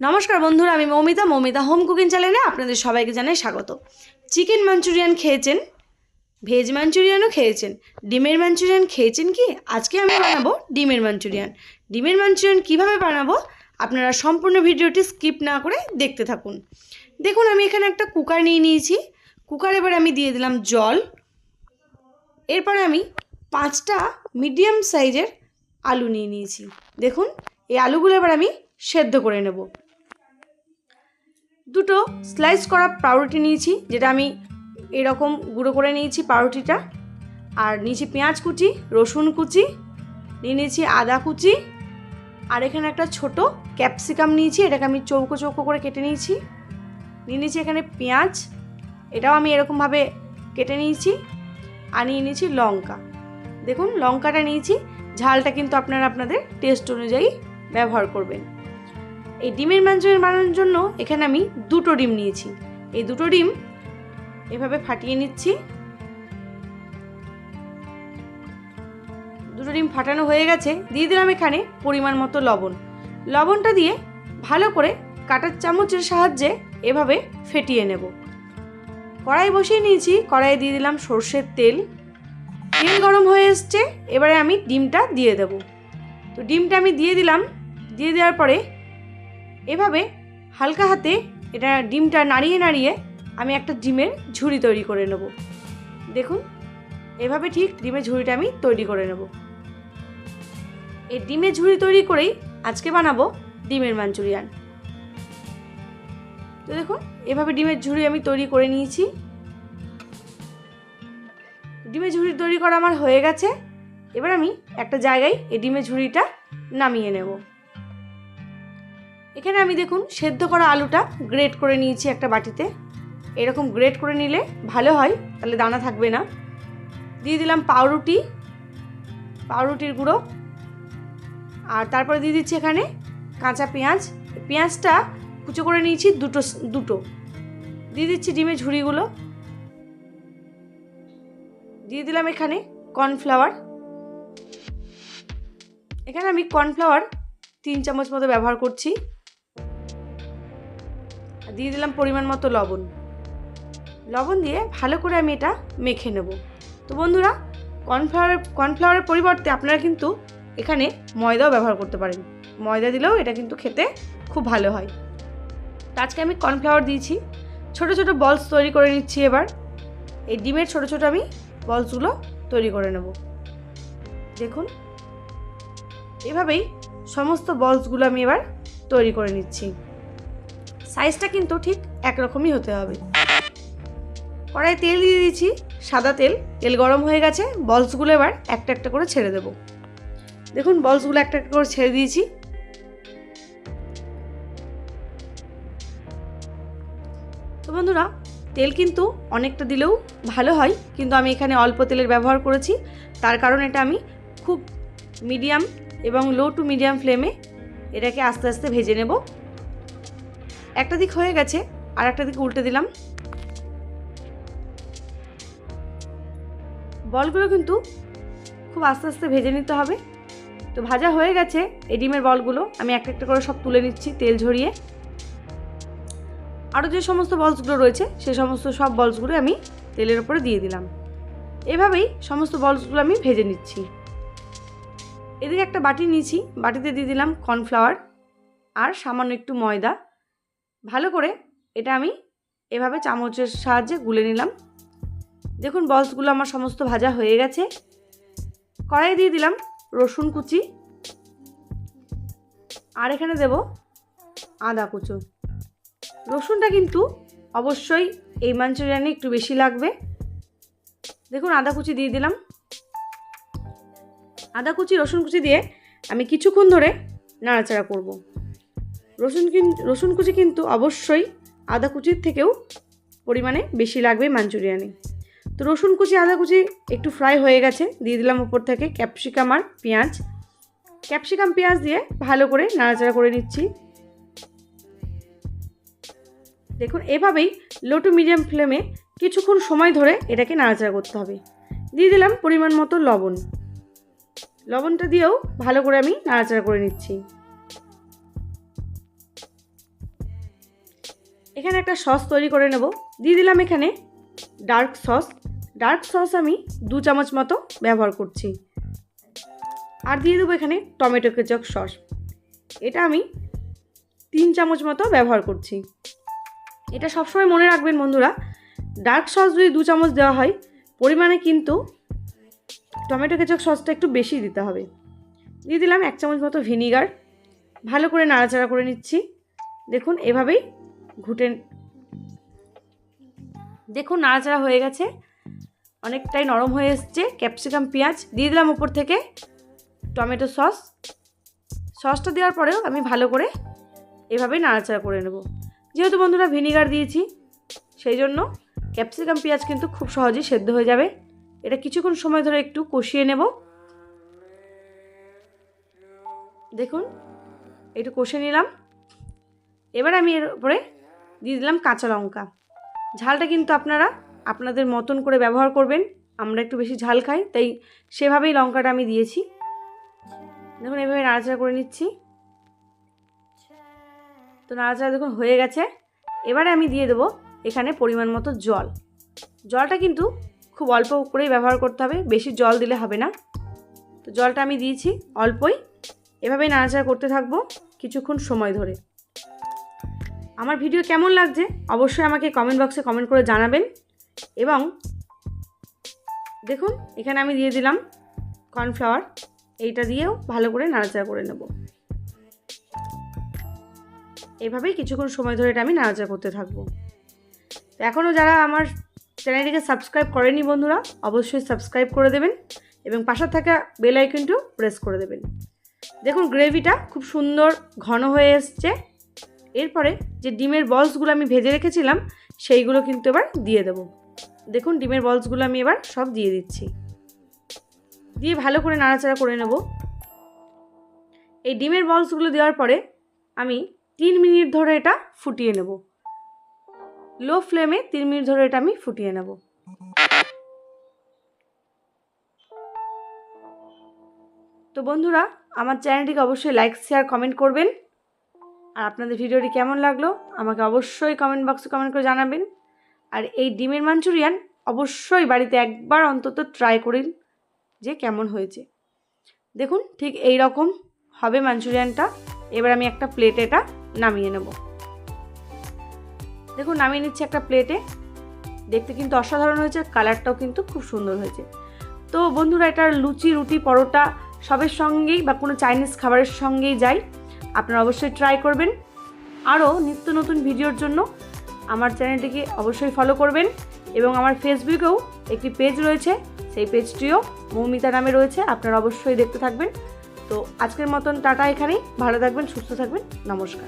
নমস্কার বন্ধুরা, আমি মৌমিতা মৌমিতা হোম কুকিং চ্যানেলে আপনাদের সবাইকে জানাই স্বাগত। চিকেন মাঞ্চুরিয়ান খেয়েছেন, ভেজ মাঞ্চুরিয়ানও খেয়েছেন, ডিমের মাঞ্চুরিয়ান খেয়েছেন কি? আজকে আমি বানাবো ডিমের মাঞ্চুরিয়ান। ডিমের মাঞ্চুরিয়ান কীভাবে বানাবো? আপনারা সম্পূর্ণ ভিডিওটি স্কিপ না করে দেখতে থাকুন। দেখুন, আমি এখানে একটা কুকার নিয়ে নিয়েছি। কুকার এবার আমি দিয়ে দিলাম জল। এরপরে আমি পাঁচটা মিডিয়াম সাইজের আলু নিয়ে নিয়েছি। দেখুন, এই আলুগুলো এবার আমি সেদ্ধ করে নেব। দুটো স্লাইস করা পাউরুটি নিয়েছি, যেটা আমি এরকম গুঁড়ো করে নিয়েছি পাউরুটিটা। আর নিয়েছি পেঁয়াজ কুচি, রসুন কুচি, নিয়ে নিয়েছি আদা কুচি, আর এখানে একটা ছোট ক্যাপসিকাম নিয়েছি, এটাকে আমি চৌকো চৌকো করে কেটে নিয়েছি। নিয়ে নিয়েছি এখানে পেঁয়াজ, এটাও আমি এরকমভাবে কেটে নিয়েছি, আর নিয়ে নিয়েছি লঙ্কা। দেখুন, লঙ্কাটা নিয়েছি, ঝালটা কিন্তু আপনারা আপনাদের টেস্ট অনুযায়ী ব্যবহার করবেন। এই ডিমের মাঞ্চুরিয়ান বানানোর জন্য এখানে আমি দুটো ডিম নিয়েছি। এই দুটো ডিম এভাবে ফাটিয়ে নিচ্ছি। দুটো ডিম ফাটানো হয়ে গেছে। দিয়ে দিলাম এখানে পরিমাণ মতো লবণ। লবণটা দিয়ে ভালো করে কাটার চামচের সাহায্যে এভাবে ফেটিয়ে নেব। কড়াই বসিয়ে নিয়েছি। কড়াইয়ে দিয়ে দিলাম সর্ষের তেল। তেল গরম হয়ে এসছে। এবারে আমি ডিমটা দিয়ে দেব। তো ডিমটা আমি দিয়ে দিলাম। দিয়ে দেওয়ার পরে এভাবে হালকা হাতে এটা ডিমটা নাড়িয়ে নাড়িয়ে আমি একটা ডিমের ঝুড়ি তৈরি করে নেব। দেখুন, এভাবে ঠিক ডিমের ঝুড়িটা আমি তৈরি করে নেব। এই ডিমের ঝুড়ি তৈরি করেই আজকে বানাবো ডিমের মাঞ্চুরিয়ান। তো দেখুন, এভাবে ডিমের ঝুড়ি আমি তৈরি করে নিয়েছি। ডিমের ঝুড়ি তৈরি করা আমার হয়ে গেছে। এবার আমি একটা জায়গায় এই ডিমের ঝুড়িটা নামিয়ে নেব। এখানে আমি দেখুন সেদ্ধ করা আলুটা গ্রেট করে নিয়েছি একটা বাটিতে। এরকম গ্রেট করে নিলে ভালো হয়, তাহলে দানা থাকবে না। দিয়ে দিলাম পাউরুটি, পাউরুটির গুঁড়ো। আর তারপরে দিয়ে দিচ্ছি এখানে কাঁচা পেঁয়াজ। পেঁয়াজটা কুচো করে নিয়েছি দুটো দুটো। দিয়ে দিচ্ছি ডিমের ঝুড়িগুলো। দিয়ে দিলাম এখানে কর্নফ্লাওয়ার এখানে আমি কর্নফ্লাওয়ার তিন চামচ মতো ব্যবহার করছি। দিয়ে দিলাম পরিমাণ মতো লবণ। লবণ দিয়ে ভালো করে আমি এটা মেখে নেব। তো বন্ধুরা কর্নফ্লাওয়ারের কর্নফ্লাওয়ারের পরিবর্তে আপনারা কিন্তু এখানে ময়দাও ব্যবহার করতে পারেন। ময়দা দিলেও এটা কিন্তু খেতে খুব ভালো হয়। তো আজকে আমি কর্নফ্লাওয়ার দিয়েছি। ছোট ছোট বলস তৈরি করে নিচ্ছি এবার। এই ডিমের ছোট ছোট আমি বলসগুলো তৈরি করে নেব। দেখুন, এভাবেই সমস্ত বলসগুলো আমি এবার তৈরি করে নিচ্ছি। সাইজটা কিন্তু ঠিক একরকমই হতে হবে। কড়াই তেল দিয়ে দিয়েছি, সাদা তেল। তেল গরম হয়ে গেছে, বলসগুলো এবার একটা একটা করে ছেড়ে দেব। দেখুন, বলসগুলো একটা একটা করে ছেড়ে দিয়েছি। তো বন্ধুরা, তেল কিন্তু অনেকটা দিলেও ভালো হয়, কিন্তু আমি এখানে অল্প তেলের ব্যবহার করেছি। তার কারণ এটা আমি খুব মিডিয়াম এবং লো টু মিডিয়াম ফ্লেমে এটাকে আস্তে আস্তে ভেজে নেব। একটা দিক হয়ে গেছে, আর একটা দিক উল্টে দিলাম। বলগুলো কিন্তু খুব আস্তে আস্তে ভেজে নিতে হবে। তো ভাজা হয়ে গেছে এই ডিমের বলগুলো। আমি একটা একটা করে সব তুলে নিচ্ছি তেল ঝরিয়ে। আরও যে সমস্ত বলসগুলো রয়েছে, সে সমস্ত সব বলসগুলো আমি তেলের ওপরে দিয়ে দিলাম। এভাবেই সমস্ত বলসগুলো আমি ভেজে নিচ্ছি। এদিকে একটা বাটি নিয়েছি, বাটিতে দিয়ে দিলাম কর্নফ্লাওয়ার আর সামান্য একটু ময়দা। ভালো করে এটা আমি এভাবে চামচের সাহায্যে গুলে নিলাম। দেখুন, বলসগুলো আমার সমস্ত ভাজা হয়ে গেছে। কড়াই দিয়ে দিলাম রসুন কুচি। আর এখানে দেব আদা কুচো। রসুনটা কিন্তু অবশ্যই এই মাঞ্চুরিয়ানে একটু বেশি লাগবে। দেখুন, আদা কুচি দিয়ে দিলাম। আদা কুচি, রসুন কুচি দিয়ে আমি কিছুক্ষণ ধরে নাড়াচাড়া করব। রসুন রসুন কুচি কিন্তু অবশ্যই আদা কুচির থেকেও পরিমাণে বেশি লাগবে মাঞ্চুরিয়ানে। তো রসুন কুচি, আদা কুচি একটু ফ্রাই হয়ে গেছে, দিয়ে দিলাম উপর থেকে ক্যাপসিকাম আর পেঁয়াজ। ক্যাপসিকাম পেঁয়াজ দিয়ে ভালো করে নাড়াচাড়া করে নিচ্ছি। দেখুন, এভাবেই লো টু মিডিয়াম ফ্লেমে কিছুক্ষণ সময় ধরে এটাকে নাড়াচাড়া করতে হবে। দিয়ে দিলাম পরিমাণ মতো লবণ। লবণটা দিয়েও ভালো করে আমি নাড়াচাড়া করে নিচ্ছি। এখানে একটা সস তৈরি করে নেব। দিয়ে দিলাম এখানে ডার্ক সস। ডার্ক সস আমি দু চামচ মতো ব্যবহার করছি। আর দিয়ে দেবো এখানে টমেটো কেচক সস। এটা আমি তিন চামচ মতো ব্যবহার করছি। এটা সবসময় মনে রাখবেন বন্ধুরা, ডার্ক সস যদি দু চামচ দেওয়া হয়, পরিমাণে কিন্তু টমেটো কেচক সসটা একটু বেশি দিতে হবে। দিয়ে দিলাম এক চামচ মতো ভিনিগার। ভালো করে নাড়াচাড়া করে নিচ্ছি। দেখুন, এভাবেই ঘুটে দেখুন, নাড়াচাড়া হয়ে গেছে। অনেকটাই নরম হয়ে এসছে। ক্যাপসিকাম, পেঁয়াজ দিয়ে দিলাম উপর থেকে। Tomato sauce. সসটা দেওয়ার পরেও আমি ভালো করে এভাবেই নাড়াচাড়া করে নেব। যেহেতু বন্ধুরা ভিনিগার দিয়েছি, সেই জন্য ক্যাপসিকাম, পেঁয়াজ কিন্তু খুব সহজেই সেদ্ধ হয়ে যাবে। এটা কিছুক্ষণ সময় ধরে একটু কষিয়ে নেব। দেখুন, একটু কষে নিলাম। এবার আমি এর উপরে দিয়ে দিলাম কাঁচা লঙ্কা। ঝালটা কিন্তু আপনারা আপনাদের মতন করে ব্যবহার করবেন, আমরা একটু বেশি ঝাল খাই, তাই সেভাবেই লঙ্কাটা আমি দিয়েছি। দেখুন, এভাবে নাড়াচাড়া করে নিচ্ছি। তো নাড়াচাড়া দেখুন হয়ে গেছে। এবারে আমি দিয়ে দেবো এখানে পরিমাণ মতো জল। জলটা কিন্তু খুব অল্প করেই ব্যবহার করতে হবে, বেশি জল দিলে হবে না। তো জলটা আমি দিয়েছি অল্পই। এভাবেই নাড়াচাড়া করতে থাকব কিছুক্ষণ সময় ধরে। আমার ভিডিও কেমন লাগছে অবশ্যই আমাকে কমেন্ট বক্সে কমেন্ট করে জানাবেন। এবং দেখুন, এখানে আমি দিয়ে দিলাম কর্নফ্লাওয়ার এইটা দিয়েও ভালো করে নাড়াচাড়া করে নেব। এভাবেই কিছুক্ষণ সময় ধরে এটা আমি নাড়াচাড়া করতে থাকব। এখনও যারা আমার চ্যানেলটিকে সাবস্ক্রাইব করেনি বন্ধুরা, অবশ্যই সাবস্ক্রাইব করে দেবেন এবং পাশে থাকা বেল আইকনটিও প্রেস করে দেবেন। দেখুন গ্রেভিটা খুব সুন্দর ঘন হয়ে এসছে। এরপরে যে ডিমের বলসগুলো আমি ভেজে রেখেছিলাম, সেইগুলো কিন্তু এবার দিয়ে দেব। দেখুন, ডিমের বলসগুলো আমি এবার সব দিয়ে দিচ্ছি। দিয়ে ভালো করে নাড়াচাড়া করে নেব। এই ডিমের বলসগুলো দেওয়ার পরে আমি তিন মিনিট ধরে এটা ফুটিয়ে নেব। লো ফ্লেমে তিন মিনিট ধরে এটা আমি ফুটিয়ে নেব। তো বন্ধুরা, আমার চ্যানেলটিকে অবশ্যই লাইক শেয়ার কমেন্ট করবেন। আর আপনাদের ভিডিওটি কেমন লাগল আমাকে অবশ্যই কমেন্ট বক্সে কমেন্ট করে জানাবেন। আর এই ডিমের মাঞ্চুরিয়ান অবশ্যই বাড়িতে একবার অন্তত ট্রাই করিন যে কেমন হয়েছে। দেখুন ঠিক এই রকম হবে মাঞ্চুরিয়ানটা। এবার আমি একটা প্লেটে এটা নামিয়ে নেব। দেখুন নামিয়ে নিচ্ছি একটা প্লেটে দেখতে কিন্তু অসাধারণ হয়েছে কালারটাও কিন্তু খুব সুন্দর হয়েছে। তো বন্ধুরা এটা লুচি, রুটি, পরোটা সবের সঙ্গেই বা কোনো চাইনিজ খাবারের সঙ্গেই যাই। আপনারা অবশ্যই ট্রাই করবেন। আরও নিত্য নতুন ভিডিওর জন্য আমার চ্যানেলটিকে অবশ্যই ফলো করবেন এবং আমার ফেসবুকেও একটি পেজ রয়েছে, সেই পেজটিও মৌমিতা নামে রয়েছে, আপনারা অবশ্যই দেখতে থাকবেন। তো আজকের মতন টাটা এখানেই, ভালো থাকবেন, সুস্থ থাকবেন, নমস্কার।